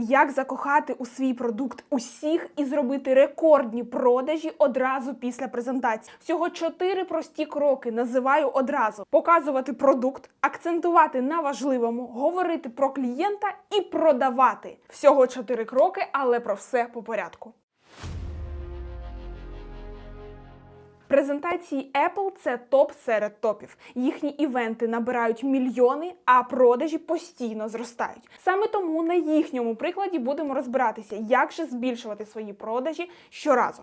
Як закохати у свій продукт усіх і зробити рекордні продажі одразу після презентації? Всього чотири прості кроки називаю одразу: показувати продукт, акцентувати на важливому, говорити про клієнта і продавати. Всього чотири кроки, але про все по порядку. Презентації Apple це топ серед топів. Їхні івенти набирають мільйони, а продажі постійно зростають. Саме тому на їхньому прикладі будемо розбиратися, як же збільшувати свої продажі щоразу.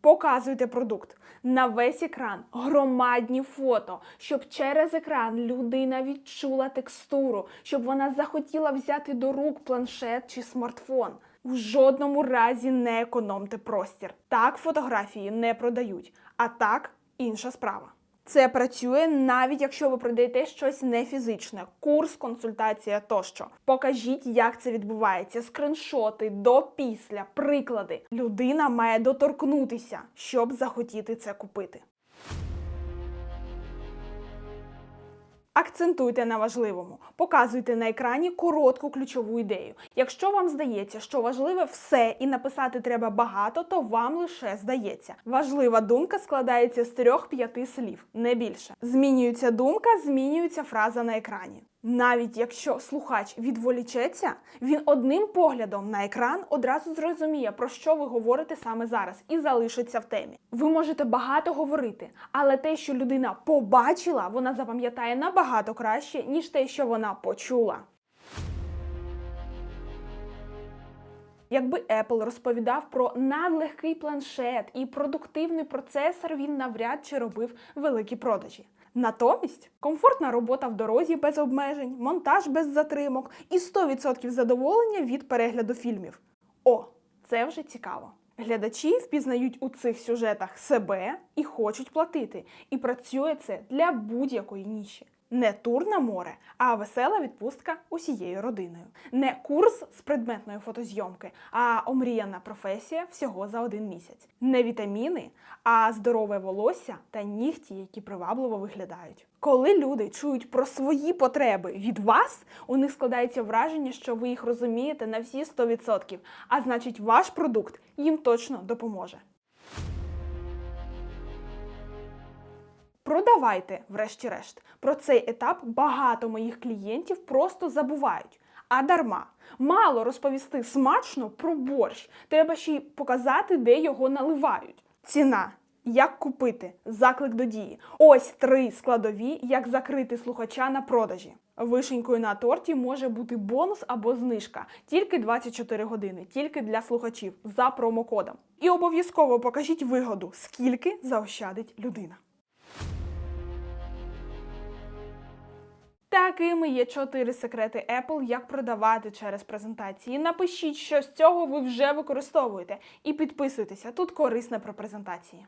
Показуйте продукт на весь екран, громадні фото, щоб через екран людина відчула текстуру, щоб вона захотіла взяти до рук планшет чи смартфон. В жодному разі не економте простір. Так фотографії не продають, а так інша справа. Це працює навіть якщо ви продаєте щось не фізичне, курс, консультація тощо. Покажіть, як це відбувається. Скриншоти до після, приклади. Людина має доторкнутися, щоб захотіти це купити. Акцентуйте на важливому, показуйте на екрані коротку ключову ідею. Якщо вам здається, що важливе все і написати треба багато, то вам лише здається. Важлива думка складається з трьох-п'яти слів, не більше. Змінюється думка, змінюється фраза на екрані. Навіть якщо слухач відволічеться, він одним поглядом на екран одразу зрозуміє, про що ви говорите саме зараз, і залишиться в темі. Ви можете багато говорити, але те, що людина побачила, вона запам'ятає набагато краще, ніж те, що вона почула. Якби Apple розповідав про надлегкий планшет і продуктивний процесор, він навряд чи робив великі продажі. Натомість комфортна робота в дорозі без обмежень, монтаж без затримок і 100% задоволення від перегляду фільмів. О, це вже цікаво. Глядачі впізнають у цих сюжетах себе і хочуть платити. І працює це для будь-якої ніші. Не тур на море, а весела відпустка усією родиною. Не курс з предметної фотозйомки, а омріяна професія всього за один місяць. Не вітаміни, а здорове волосся та нігті, які привабливо виглядають. Коли люди чують про свої потреби від вас, у них складається враження, що ви їх розумієте на всі 100%, а значить, ваш продукт їм точно допоможе. Продавайте, врешті-решт. Про цей етап багато моїх клієнтів просто забувають. А дарма. Мало розповісти смачно про борщ. Треба ще й показати, де його наливають. Ціна. Як купити? Заклик до дії. Ось три складові, як закрити слухача на продажі. Вишенькою на торті може бути бонус або знижка. Тільки 24 години, тільки для слухачів за промокодом. І обов'язково покажіть вигоду, скільки заощадить людина. Такими є чотири секрети Apple, як продавати через презентації. Напишіть, що з цього ви вже використовуєте, і підписуйтеся. Тут корисне про презентації.